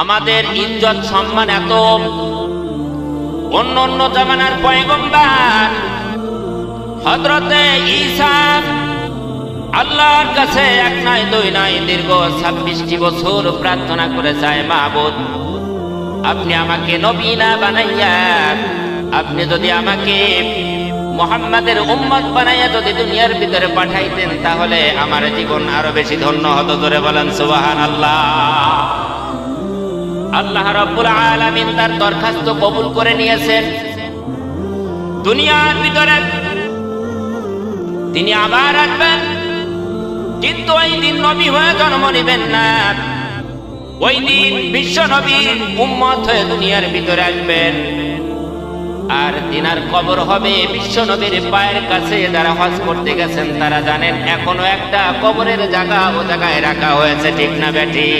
আমাদের ইজ্জত, সম্মান এত। অন্য অন্য জামানার পয়গম্বার হজরতে ঈসা আল্লাহর কাছে এক নয় দুই নয় দীর্ঘ ছাব্বিশটি বছর প্রার্থনা করে যায় মাহবুদ আপনি আমাকে নবী না বানাইয়া, আপনি যদি আমাকে মোহাম্মদের উম্মত বানাইয়া যদি দুনিয়ার ভিতরে পাঠাইতেন, তাহলে আমার জীবন আরও বেশি ধন্য হতো। ধরে বলেন সুবাহান আল্লাহ আল্লাহ রব্বুল আলামিন তার দরখাস্ত কবুল করে নিয়েছেন। দুনিয়ার ভিতরে তিনি আবার আসবেন, কিন্তু ওই দিন নবী হয়ে জন্ম নেবেন না। ওই দিন বিশ্ব নবীর উম্মত হয়ে দুনিয়ার ভিতরে আসবেন। আর তিনার কবর হবে বিশ্ব নবীর পায়ের কাছে, যারা হজ করতে গেছেন তারা জানেন, এখনও একটা কবরের জায়গা ও জায়গায় রাখা হয়েছে, ঠিক না বেটি?